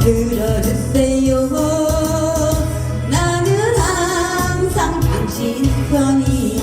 들어주세요. 나는 항상 당신 편이요.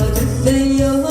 我却没有。